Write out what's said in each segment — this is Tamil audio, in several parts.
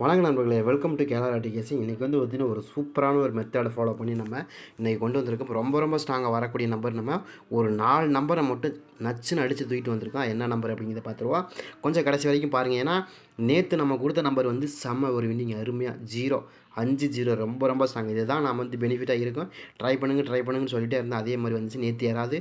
வணக்கம் நண்பர்களே வெல்கம் டு கேரளா டிகேசி இன்றைக்கி வந்து பார்த்திங்கன்னா ஒரு சூப்பரான ஒரு மெத்தடை ஃபாலோ பண்ணி நம்ம இன்றைக்கி கொண்டு வந்திருக்கோம் ரொம்ப ரொம்ப ஸ்ட்ராங்காக வரக்கூடிய நம்பர் நம்ம ஒரு நாலு நம்பரை மட்டும் நச்சுன்னு அடித்து தூக்கிட்டு வந்திருக்கோம். என்ன நம்பர் அப்படிங்கிறத பார்த்துருவோம். கொஞ்சம் கடைசி வரைக்கும் பாருங்கள் ஏன்னா நேற்று நம்ம கொடுத்த நம்பர் வந்து செம்ம ஒரு வின்னிங் அருமையாக ஜீரோ அஞ்சு ஜீரோ ரொம்ப ரொம்ப ஸ்ட்ராங் இதுதான் நான் வந்து பெனிஃபிட்டாக இருக்கும் ட்ரை பண்ணுங்கள் ட்ரை பண்ணுங்கன்னு சொல்லிட்டே இருந்தேன். அதே மாதிரி வந்துச்சு. நேற்று யாராவது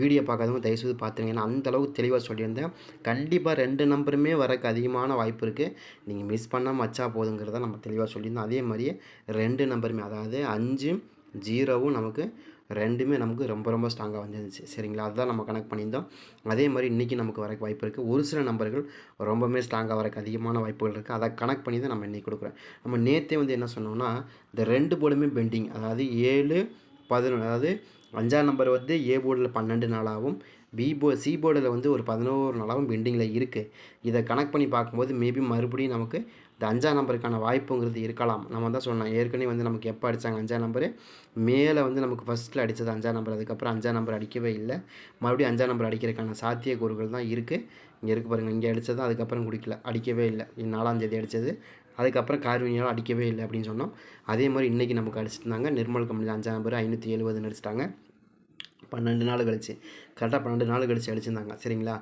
வீடியோ பார்க்காதவங்க தயவுசெய்து பார்த்துருங்க. ஏன்னா அந்தளவுக்கு தெளிவாக சொல்லியிருந்தேன். கண்டிப்பாக ரெண்டு நம்பருமே வரக்கு அதிகமான வாய்ப்பு இருக்குது நீங்கள் மிஸ் பண்ணாமல் வச்சா போதுங்கிறத நம்ம தெளிவாக சொல்லியிருந்தோம். அதே மாதிரியே ரெண்டு நம்பருமே அதாவது அஞ்சு ஜீரோவும் நமக்கு ரெண்டுமே நமக்கு ரொம்ப ரொம்ப ஸ்ட்ராங்காக வந்துருந்துச்சு. சரிங்களா? அதுதான் நம்ம கனெக்ட் பண்ணியிருந்தோம். அதே மாதிரி இன்றைக்கி நமக்கு வரக்கு வாய்ப்பு இருக்குது ஒரு சில நம்பர்கள் ரொம்பவுமே ஸ்ட்ராங்காக வரக்கு அதிகமான வாய்ப்புகள் இருக்குது அதை கனெக்ட் பண்ணி தான் நம்ம இன்றைக்கி கொடுக்குறோம். நம்ம நேற்றே வந்து என்ன சொன்னோம்னா இந்த ரெண்டு போர்டுமே பெண்டிங் அதாவது ஏழு பதினொன்று அதாவது அஞ்சாம் நம்பர் வந்து ஏ போர்டில் பன்னெண்டு நாளாகவும் பி போ சி போர்டில் வந்து ஒரு பதினோரு நாளாகவும் பெண்டிங்கில் இருக்குது இதை கனெக்ட் பண்ணி பார்க்கும்போது மேபி மறுபடியும் நமக்கு இந்த அஞ்சாம் நம்பருக்கான வாய்ப்புங்கிறது இருக்கலாம். நம்ம தான் சொன்னோம் ஏற்கனவே வந்து நமக்கு எப்போ அடித்தாங்க அஞ்சாம் நம்பரு? மேலே வந்து நமக்கு ஃபஸ்ட்டில் அடித்தது அஞ்சாம் நம்பர் அதுக்கப்புறம் அஞ்சாம் நம்பர் அடிக்கவே இல்லை. மறுபடியும் அஞ்சாம் நம்பர் அடிக்கிறதுக்கான சாத்தியக்கூறுகள் தான் இருக்குது இங்கே இருக்குது பாருங்கள் இங்கே அடித்தது அதுக்கப்புறம் குடிக்கல அடிக்கவே இல்லை. நாலாந்தேதி அடித்தது அதுக்கப்புறம் கார்வினியால் அடிக்கவே இல்லை அப்படின்னு சொன்னோம். அதே மாதிரி இன்றைக்கி நமக்கு அடிச்சிருந்தாங்க நிர்மல் கம்பெனி அஞ்சாம் நம்பர் ஐநூற்றி எழுபதுன்னு அடிச்சிட்டாங்க. பன்னெண்டு நாள் கழிச்சு. கரெக்டாக பன்னெண்டு நாள் கழிச்சு அடிச்சிருந்தாங்க. சரிங்களா?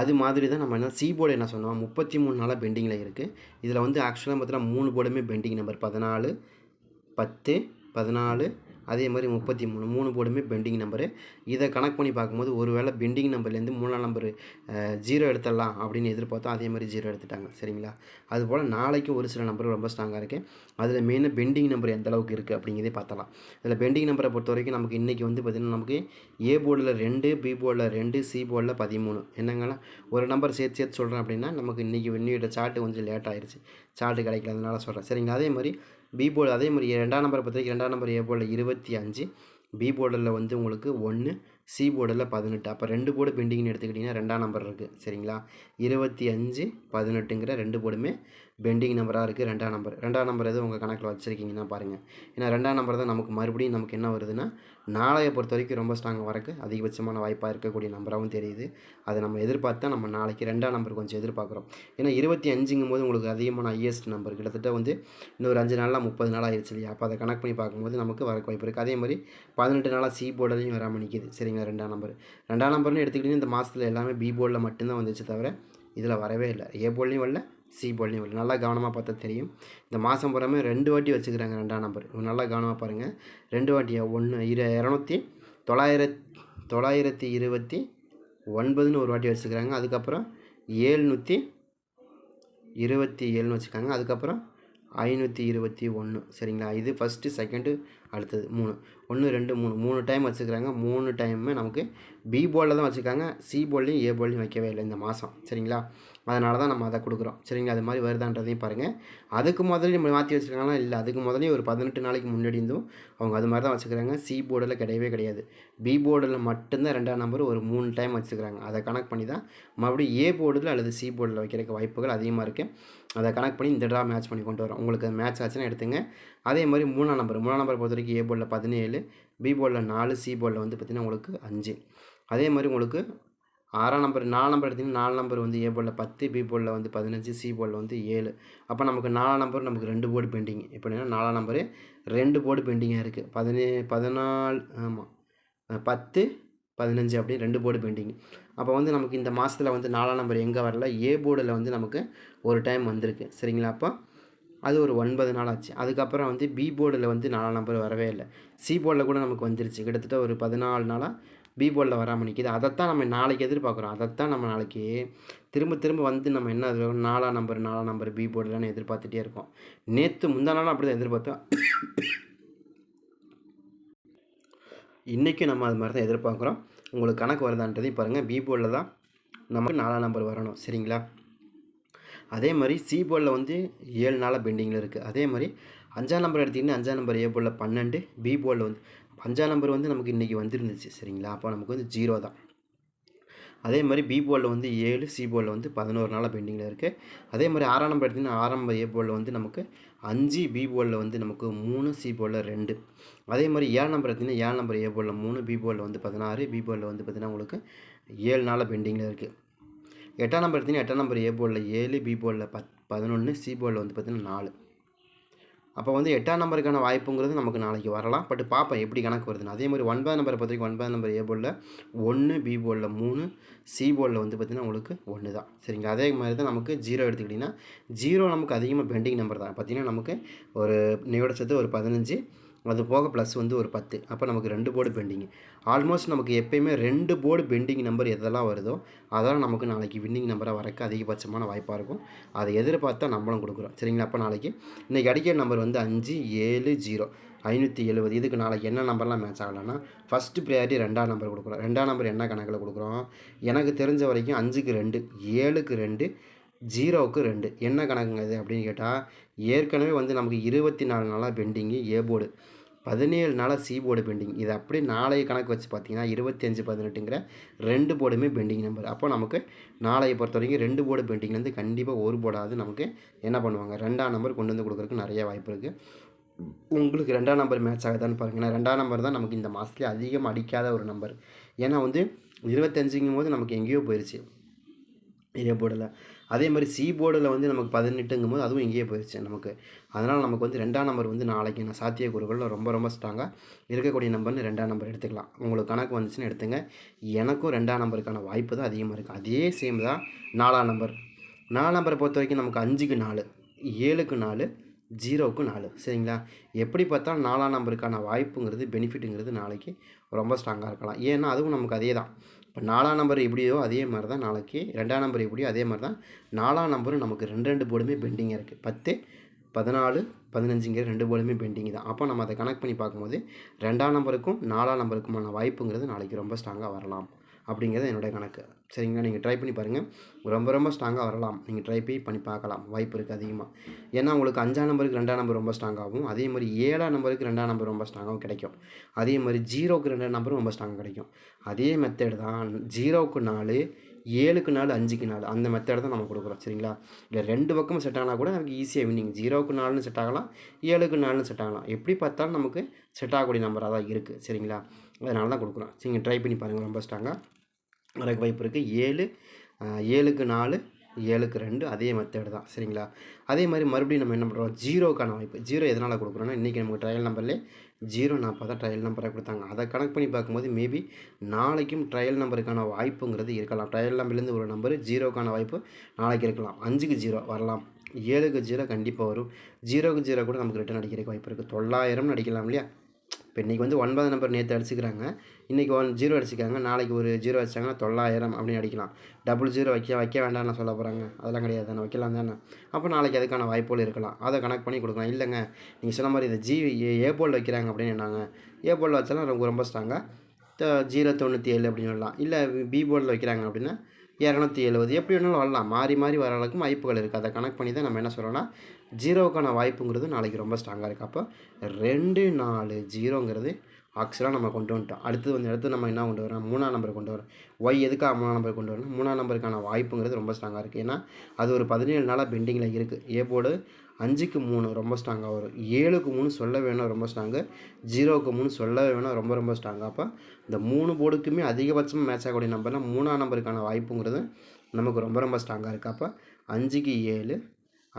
அது மாதிரி தான் நம்ம என்ன சி போர்டு என்ன சொன்னோம்? முப்பத்தி மூணு நாளாக பெண்டிங்கில் இருக்குது இதில் வந்து ஆக்சுவலாக பார்த்தீங்கன்னா மூணு போர்டுமே பெண்டிங் நம்பர் பதினாலு பத்து பதினாலு அதே மாதிரி முப்பத்தி மூணு மூணு போர்டுமே பெண்டிங் நம்பரு இதை கனெக்ட் பண்ணி பார்க்கும்போது ஒரு வேளை பெண்டிங் நம்பர்லேருந்து மூணாம் நம்பர் ஜீரோ எடுத்துடலாம் அப்படின்னு எதிர்பார்த்தோம் அதே மாதிரி ஜீரோ எடுத்துட்டாங்க. சரிங்களா? அதுபோல் நாளைக்கும் ஒரு சில நம்பர் ரொம்ப ஸ்ட்ராங்காக இருக்குது அதில் மெயினாக பெண்டிங் நம்பர் எந்த அளவுக்கு இருக்குது அப்படிங்கிறதே பார்த்தலாம் இதில் பெண்டிங் நம்பரை பொறுத்த வரைக்கும் நமக்கு இன்றைக்கி வந்து பார்த்திங்கன்னா நமக்கு ஏ போர்டில் ரெண்டு பி போர்டில் ரெண்டு சி போர்டில் பதிமூணு. என்னங்கன்னா ஒரு நம்பர் சேர்த்து சேர்த்து சொல்கிறேன் அப்படின்னா நமக்கு இன்றைக்கி இன்னையோட சார்ட்டு கொஞ்சம் லேட் ஆயிடுச்சு சார்ட்டு கிடைக்கல அதனால் சொல்கிறேன் சரிங்களா? அதே மாதிரி பி போர்டு அதே மாதிரி ரெண்டாம் நம்பரை பொறுத்த ரெண்டாம் நம்பர் ஏ போர்டில் இருபத்தி அஞ்சு பி போர்டில் வந்து உங்களுக்கு ஒன்று சி போர்டில் பதினெட்டு. அப்போ ரெண்டு போர்டு பெண்டிங்னு எடுத்துக்கிட்டிங்கன்னா ரெண்டாம் நம்பர் இருக்குது சரிங்களா? இருபத்தி அஞ்சு பதினெட்டுங்கிற ரெண்டு போர்டுமே பெண்டிங் நம்பராக இருக்குது ரெண்டாம் நம்பர். ரெண்டாம் நம்பர் எதுவும் உங்கள் கணக்கில் வச்சுருக்கீங்கன்னா பாருங்கள் ஏன்னா ரெண்டாம் நம்பர் தான் நமக்கு மறுபடியும் நமக்கு என்ன வருதுன்னா நாளையை பொறுத்த வரைக்கும் ரொம்ப ஸ்ட்ராங் வரக்கு அதிகபட்சமான வாய்ப்பாக இருக்கக்கூடிய நம்பராகவும் தெரியுது. அதை நம்ம எதிர்பார்த்தா நம்ம நாளைக்கு ரெண்டாம் நம்பர் கொஞ்சம் எதிர்பார்க்குறோம். ஏன்னா இருபத்தி அஞ்சுங்கும் போது உங்களுக்கு அதிகமான ஹையஸ்ட் நம்பர் கிட்டத்தட்ட வந்து இன்னொரு அஞ்சு நாளாக முப்பது நாள் ஆயிடுச்சு இல்லையா? அப்போ அதை கணக்கு பண்ணி பார்க்கும்போது நமக்கு வரக்கு வாய்ப்பு இருக்குது அதே மாதிரி பதினெட்டு நாளாக சி போர்டிலையும் வராமல் நிற்கிது சரிங்களா? ரெண்டாம் நம்பர். ரெண்டாம் நம்பர்னு எடுத்துக்கிட்டிங்கன்னா இந்த மாதத்தில் எல்லாமே பி போர்டில் மட்டும்தான் வந்துச்சு தவிர இதில் வரவே இல்லை. ஏ போர்ட்லேயும் வரல. சி போர்ட்லேயும் வரல நல்லா கவனமாக பார்த்தா தெரியும். இந்த மாதம் பூராமே ரெண்டு வாட்டி வச்சுக்கிறாங்க ரெண்டாம் நம்பர் நல்லா கவனமாக பாருங்கள் ரெண்டு வாட்டியா? ஒன்று இரு இரநூத்தி தொள்ளாயிரத் தொள்ளாயிரத்தி இருபத்தி ஒன்பதுன்னு ஒரு வாட்டி வச்சுக்கிறாங்க. அதுக்கப்புறம் ஏழ்நூற்றி இருபத்தி ஏழுன்னு வச்சுக்காங்க அதுக்கப்புறம் ஐநூற்றி இருபத்தி ஒன்று சரிங்களா? இது ஃபஸ்ட்டு செகண்டு அடுத்தது மூணு. ஒன்று ரெண்டு மூணு. மூணு டைம் வச்சுக்கிறாங்க. மூணு டைமுமே நமக்கு பி போர்டில் தான் வச்சுருக்காங்க சி போர்ட்லேயும் ஏ போர்ட்லேயும் வைக்கவே இல்லை இந்த மாதம் சரிங்களா? அதனால தான் நம்ம அதை கொடுக்குறோம். சரிங்களா? அது மாதிரி வருதான்றதையும் பாருங்கள் அதுக்கு முதல்ல நம்ம மாற்றி வச்சுருக்காங்களா இல்லை. அதுக்கு முதலே ஒரு பதினெட்டு நாளைக்கு முன்னாடி இருந்தும் அவங்க அது மாதிரி தான் வச்சுக்கிறாங்க. சி போர்டில் கிடையவே கிடையாது. பி போர்டில் மட்டும்தான் ரெண்டாம் நம்பர் ஒரு மூணு டைம் வச்சுக்கிறாங்க. அதை கனெக்ட் பண்ணி தான் மறுபடியும் ஏ போர்டில் அல்லது சி போர்டில் வைக்கிறதுக்கு வாய்ப்புகள் அதிகமாக இருக்குது அதை கனெக்ட் பண்ணி இந்த ட்ரா மேட்ச் பண்ணி கொண்டு வரோம் உங்களுக்கு மேட்ச் ஆச்சுன்னா எடுத்துங்க. அதே மாதிரி மூணாம் நம்பர் மூணாம் நம்பர் பொறுத்த வரைக்கும் ஏ போர்டில் பதினேழு பி போர்டில் நாலு சி போர்டில் வந்து பார்த்திங்கன்னா உங்களுக்கு அஞ்சு. அதே மாதிரி உங்களுக்கு ஆறாம் நம்பர் நாலு நம்பர் எடுத்திங்கன்னா நாலு நம்பர் வந்து ஏ போர்டில் பத்து பி போர்டில் வந்து பதினஞ்சு சி போர்டில் வந்து ஏழு. அப்போ நமக்கு நாலாம் நம்பர் நமக்கு ரெண்டு போர்டு பெண்டிங் எப்படின்னா நாலாம் நம்பரு ரெண்டு போர்டு பெண்டிங்காக இருக்குது பதினே பதினாலு ஆமாம் பத்து பதினஞ்சு அப்படி ரெண்டு போர்டு பெண்டிங் அப்போ வந்து நமக்கு இந்த மாதத்தில் வந்து நாலாம் நம்பர் எங்கே வரல? ஏ போர்டில் வந்து நமக்கு ஒரு டைம் வந்திருக்கு. சரிங்களா? அப்போ அது ஒரு ஒன்பது நாள் ஆச்சு. அதுக்கப்புறம் வந்து பி போர்டில் வந்து நாலாம் நம்பர் வரவே இல்லை. சி போர்டில் கூட நமக்கு வந்துருச்சு. கிட்டத்தட்ட ஒரு பதினாலு நாளாக பி போர்டில் வராமல் நிற்கிது அதைத்தான் நம்ம நாளைக்கு எதிர்பார்க்குறோம். அதைத்தான் நம்ம நாளைக்கு திரும்ப திரும்ப வந்து நம்ம என்ன நாலாம் நம்பர் நாலாம் நம்பர் பி போர்டில்னு எதிர்பார்த்துட்டே இருக்கோம். நேற்று முந்தா நாளும் அப்படி தான் எதிர்பார்த்தோம். இன்றைக்கும் நம்ம அது மாதிரி தான் எதிர்பார்க்குறோம். உங்களுக்கு கணக்கு வருதான்றதையும் பாருங்கள் பி போர்டில் தான் நமக்கு நாலாம் நம்பர் வரணும். சரிங்களா? அதே மாதிரி சி போர்டில் வந்து ஏழு நாளாக பெண்டிங்கில் இருக்குது அதே மாதிரி அஞ்சாம் நம்பர் எடுத்திங்கன்னா அஞ்சாம் நம்பர் ஏ போர்டில் பன்னெண்டு பி போர்டில் வந்து அஞ்சாம் நம்பர் வந்து நமக்கு இன்றைக்கி வந்துருந்துச்சு சரிங்களா? அப்போ நமக்கு வந்து ஜீரோ தான். அதே மாதிரி பி போர்டில் வந்து ஏழு சி போர்டில் வந்து பதினோரு நாளாக பெண்டிங்கில் இருக்குது அதே மாதிரி ஆறாம் நம்பர் எடுத்திங்கன்னா ஆறாம் நம்பர் ஏ போர்டில் வந்து நமக்கு அஞ்சு பி போர்டில் வந்து நமக்கு மூணு சி போர்டில் ரெண்டு. அதே மாதிரி ஏழு நம்பர் எடுத்திங்கன்னா ஏழு நம்பர் ஏ போர்டில் மூணு பி போர்டில் வந்து பதினாறு பி போர்டில் வந்து பார்த்திங்கன்னா உங்களுக்கு ஏழு நாளாக பெண்டிங்கில் இருக்குது எட்டாம் நம்பர் எடுத்தீங்கன்னா எட்டாம் நம்பர் ஏ போர்டில் ஏழு பி போர்டில் பத் பதினொன்று சி போர்டில் வந்து பார்த்திங்கன்னா நாலு. அப்போ வந்து எட்டாம் நம்பருக்கான வாய்ப்புங்கிறது நமக்கு நாளைக்கு வரலாம். பட் பார்ப்போம் எப்படி கணக்கு வருதுன்னு. அதே மாதிரி ஒன்பதாம் நம்பரை பொறுத்த வரைக்கும் ஒன்பதாம் நம்பர் ஏ போர்டில் ஒன்று பி போர்டில் மூணு சி போர்டில் வந்து பார்த்திங்கன்னா உங்களுக்கு ஒன்று தான் சரிங்க அதே மாதிரி தான் நமக்கு ஜீரோ எடுத்துக்கிட்டிங்கன்னா ஜீரோ நமக்கு அதிகமாக பெண்டிங் நம்பர் தான். பார்த்திங்கன்னா நமக்கு ஒரு நியோட சேர்த்து ஒரு பதினஞ்சு அது போக ப்ளஸ் வந்து ஒரு பத்து. அப்போ நமக்கு ரெண்டு போர்டு பெண்டிங் ஆல்மோஸ்ட் நமக்கு எப்பயுமே ரெண்டு போர்டு பெண்டிங் நம்பர் எதெல்லாம் வருதோ அதெல்லாம் நமக்கு நாளைக்கு வின்னிங் நம்பராக வரக்கு அதிகபட்சமான வாய்ப்பாக இருக்கும். அதை எதிர்பார்த்தா நம்மளும் கொடுக்குறோம். சரிங்களா? அப்போ நாளைக்கு இன்றைக்கி அடிக்கிற நம்பர் வந்து அஞ்சு ஏழு ஜீரோ ஐநூற்றி எழுபது இதுக்கு நாளைக்கு என்ன நம்பர்லாம் மேட்ச் ஆகலைன்னா ஃபஸ்ட்டு ப்ரையாரிட்டி ரெண்டாம் நம்பர் கொடுக்குறோம். ரெண்டாம் நம்பர் என்ன கணக்கில் கொடுக்குறோம்? எனக்கு தெரிஞ்ச வரைக்கும் அஞ்சுக்கு ரெண்டு ஏழுக்கு ரெண்டு ஜீரோவுக்கு ரெண்டு. என்ன கணக்குங்க இது அப்படின்னு கேட்டால் ஏற்கனவே வந்து நமக்கு இருபத்தி நாலு நாளாக பெண்டிங்கு ஏ போர்டு பதினேழு நாளாக சி போர்டு பெண்டிங் இது அப்படியே நாளைய கணக்கு வச்சு பார்த்தீங்கன்னா இருபத்தஞ்சு பதினெட்டுங்கிற ரெண்டு போர்டுமே பெண்டிங் நம்பர் அப்போ நமக்கு நாளைய பொறுத்த வரைக்கும் ரெண்டு போர்டு பெண்டிங்லேருந்து கண்டிப்பாக ஒரு போர்டாவது நமக்கு என்ன பண்ணுவாங்க? ரெண்டாம் நம்பர் கொண்டு வந்து கொடுக்குறதுக்கு நிறைய வாய்ப்பு இருக்குது உங்களுக்கு ரெண்டாம் நம்பர் மேட்ச் ஆகுதான்னு பாருங்கள் ஏன்னா ரெண்டாம் நம்பர் தான் நமக்கு இந்த மாதத்துலேயே அதிகம் அடிக்காத ஒரு நம்பர் ஏன்னா வந்து இருபத்தஞ்சுங்கும் போது நமக்கு எங்கேயோ போயிடுச்சு ஏ போர்டில் அதே மாதிரி சி போர்டில் வந்து நமக்கு பதினெட்டுங்கும் போது அதுவும் இங்கேயே போயிடுச்சு நமக்கு. அதனால் நமக்கு வந்து ரெண்டாம் நம்பர் வந்து நாளைக்கு நான் சாத்தியக்கூறுகளில் ரொம்ப ரொம்ப ஸ்ட்ராங்காக இருக்கக்கூடிய நம்பர்னு ரெண்டாம் நம்பர் எடுத்துக்கலாம். உங்களுக்கு கணக்கு வந்துச்சுன்னு எடுத்துங்க. எனக்கும் ரெண்டாம் நம்பருக்கான வாய்ப்பு தான் அதிகமாக இருக்குது அதே சேம் தான் நாலாம் நம்பர் நாலாம் நம்பரை பொறுத்த வரைக்கும் நமக்கு அஞ்சுக்கு நாலு ஏழுக்கு நாலு ஜீரோவுக்கு நாலு. சரிங்களா? எப்படி பார்த்தாலும் நாலாம் நம்பருக்கான வாய்ப்புங்கிறது பெனிஃபிட்டுங்கிறது நாளைக்கு ரொம்ப ஸ்ட்ராங்காக இருக்கலாம். ஏன்னா அதுவும் நமக்கு அதே தான் இப்போ நாலாம் நம்பர் எப்படியோ அதே மாதிரி தான் நாளைக்கு ரெண்டாம் நம்பர் எப்படியோ அதே மாதிரி தான் நாலாம் நம்பரும் நமக்கு ரெண்டு ரெண்டு போர்டுமே பெண்டிங்காக இருக்குது பத்து பதினாலு பதினஞ்சுங்கிற ரெண்டு போலுமே பெண்டிங் தான். அப்போ நம்ம அதை கனெக்ட் பண்ணி பார்க்கும்போது ரெண்டாம் நம்பருக்கும் நாலாம் நம்பருக்குமான வாய்ப்புங்கிறது நாளைக்கு ரொம்ப ஸ்ட்ராங்காக வரலாம். அப்படிங்கிறது என்னுடைய கணக்கு. சரிங்களா? நீங்கள் ட்ரை பண்ணி பாருங்கள் ரொம்ப ரொம்ப ஸ்ட்ராங்காக வரலாம். நீங்கள் ட்ரை பண்ணி பண்ணி பார்க்கலாம். வாய்ப்பு இருக்குது அதிகமாக ஏன்னா உங்களுக்கு அஞ்சாம் நம்பருக்கு ரெண்டாம் நம்பர் ரொம்ப ஸ்ட்ராங்காகவும் அதே மாதிரி ஏழாம் நம்பருக்கு ரெண்டாம் நம்பர் ரொம்ப ஸ்ட்ராங்காகவும் கிடைக்கும். அதே மாதிரி ஜீரோக்கு ரெண்டாம் நம்பரும் ரொம்ப ஸ்ட்ராங்காக கிடைக்கும். அதே மெத்தட் தான் ஜீரோவுக்கு நாலு ஏழுக்கு நாலு அஞ்சுக்கு நாலு. அந்த மெத்தட் தான் நம்ம கொடுக்குறோம். சரிங்களா? இல்லை ரெண்டு பக்கமும் செட் ஆனால் கூட நமக்கு ஈஸியாக வின்னிங் ஜீரோவுக்கு நாலுன்னு செட் ஆகலாம் ஏழுக்கு நாலுன்னு செட் ஆகலாம். எப்படி பார்த்தாலும் நமக்கு செட் ஆகக்கூடிய நம்பராக தான் இருக்குது சரிங்களா? அதனால தான் கொடுக்குறோம். நீங்கள் ட்ரை பண்ணி பாருங்கள் ரொம்ப ஸ்ட்ராங்காக வரக்கு வாய்ப்பு இருக்குது ஏழு ஏழுக்கு நாலு ஏழுக்கு ரெண்டு அதே மெத்தேடு தான். சரிங்களா? அதே மாதிரி மறுபடியும் நம்ம என்ன பண்ணுறோம் ஜீரோக்கான வாய்ப்பு. ஜீரோ எதனால் கொடுக்குறோன்னா இன்றைக்கி நமக்கு ட்ரையல் நம்பர்லேயே ஜீரோ நாற்பது தான் ட்ரையல் நம்பராக கொடுத்தாங்க. அதை கணக்கு பண்ணி பார்க்கும்போது மேபி நாளைக்கும் ட்ரையல் நம்பருக்கான வாய்ப்புங்கிறது இருக்கலாம். ட்ரையல் நம்பர்லேருந்து ஒரு நம்பர் ஜீரோக்கான வாய்ப்பு நாளைக்கு இருக்கலாம். அஞ்சுக்கு ஜீரோ வரலாம். ஏழுக்கு ஜீரோ கண்டிப்பாக வரும். ஜீரோக்கு ஜீரோ கூட நமக்கு ரிட்டன் அடிக்கிறதுக்கு வாய்ப்பு இருக்குது தொள்ளாயிரம்னு அடிக்கலாம் இல்லையா? இப்போ இன்றைக்கி வந்து ஒன்பது நம்பர் நேற்று அடிச்சுக்கிறாங்க. இன்றைக்கி ஒன் ஜீரோ அடிச்சுக்காங்க நாளைக்கு ஒரு ஜீரோ அடிச்சாங்கன்னா தொள்ளாயிரம் அப்படின்னு அடிக்கலாம். டபுள் ஜீரோ வைக்க வைக்க வேண்டாம்னு சொல்ல போகிறாங்க அதெல்லாம் கிடையாது தானே வைக்கலாம் தானே. அப்போ நாளைக்கு அதுக்கான வாய்ப்புகள் இருக்கலாம். அதை கனெக்ட் பண்ணி கொடுக்கலாம். இல்லைங்க நீங்கள் சொன்ன மாதிரி இதை ஜி ஏ போல் வைக்கிறாங்க அப்படின்னு என்னாங்க? ஏ போல் வச்சாலும் ரொம்ப ரொம்ப ஸ்ட்ராங்காக ஜீரோ தொண்ணூற்றி ஏழு அப்படின்னு சொல்லலாம் இல்லை பி போர்டில் வைக்கிறாங்க அப்படின்னா இரநூத்தி எழுபது. எப்படி வேணாலும் வரலாம். மாறி மாறி வர அளவுக்கு வாய்ப்புகள் இருக்குது அதை கனெக்ட் பண்ணி தான் நம்ம என்ன சொல்கிறோன்னா ஜீரோவுக்கான வாய்ப்புங்கிறது நாளைக்கு ரொம்ப ஸ்ட்ராங்காக இருக்குது அப்போ ரெண்டு நாலு ஜீரோங்கிறது ஆக்சுவலாக நம்ம கொண்டு வந்துட்டோம். அடுத்தது வந்து அடுத்து நம்ம என்ன கொண்டு வரோம் மூணாம் நம்பர் கொண்டு வரோம் ஒய் எதுக்காக மூணாம் நம்பர் கொண்டு வரணும் மூணாம் நம்பருக்கான வாய்ப்புங்கிறது ரொம்ப ஸ்ட்ராங்காக இருக்குது ஏன்னா அது ஒரு பதினேழு நாளாக பெண்டிங்கில் இருக்குது ஏ போர்டு அஞ்சுக்கு மூணு ரொம்ப ஸ்ட்ராங்காக வரும். ஏழுக்கு மூணு சொல்ல வேணும் ரொம்ப ஸ்ட்ராங்கு ஜீரோவுக்கு மூணு சொல்ல வேணும் ரொம்ப ரொம்ப ஸ்ட்ராங்காக அப்போ இந்த மூணு போர்டுக்குமே அதிகபட்சமாக மேட்ச் ஆகக்கூடிய நம்பர்னால் மூணாம் நம்பருக்கான வாய்ப்புங்கிறது நமக்கு ரொம்ப ரொம்ப ஸ்ட்ராங்காக இருக்குது அப்போ அஞ்சுக்கு ஏழு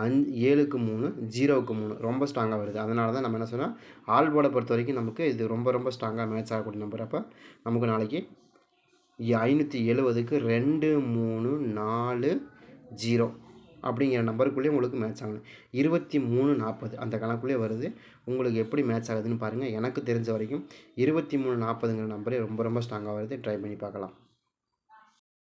அஞ் ஏழுக்கு மூணு ஜீரோவுக்கு மூணு. ரொம்ப ஸ்ட்ராங்காக வருது. அதனால தான் நம்ம என்ன சொன்னால் ஆல் பொறுத்த வரைக்கும் நமக்கு இது ரொம்ப ரொம்ப ஸ்ட்ராங்காக மேட்ச் ஆகக்கூடிய நம்பர் அப்போ நமக்கு நாளைக்கு ஐநூற்றி எழுபதுக்கு ரெண்டு மூணு நாலு ஜீரோ அப்படிங்கிற நம்பருக்குள்ளேயே உங்களுக்கு மேட்ச் ஆகணும். இருபத்தி மூணு நாற்பது அந்த கணக்குள்ளேயே வருது. உங்களுக்கு எப்படி மேட்ச் ஆகுதுன்னு பாருங்கள் எனக்கு தெரிஞ்ச வரைக்கும் இருபத்தி மூணு நாற்பதுங்கிற நம்பரே ரொம்ப ரொம்ப ஸ்ட்ராங்காக வருது. ட்ரை பண்ணி பார்க்கலாம்.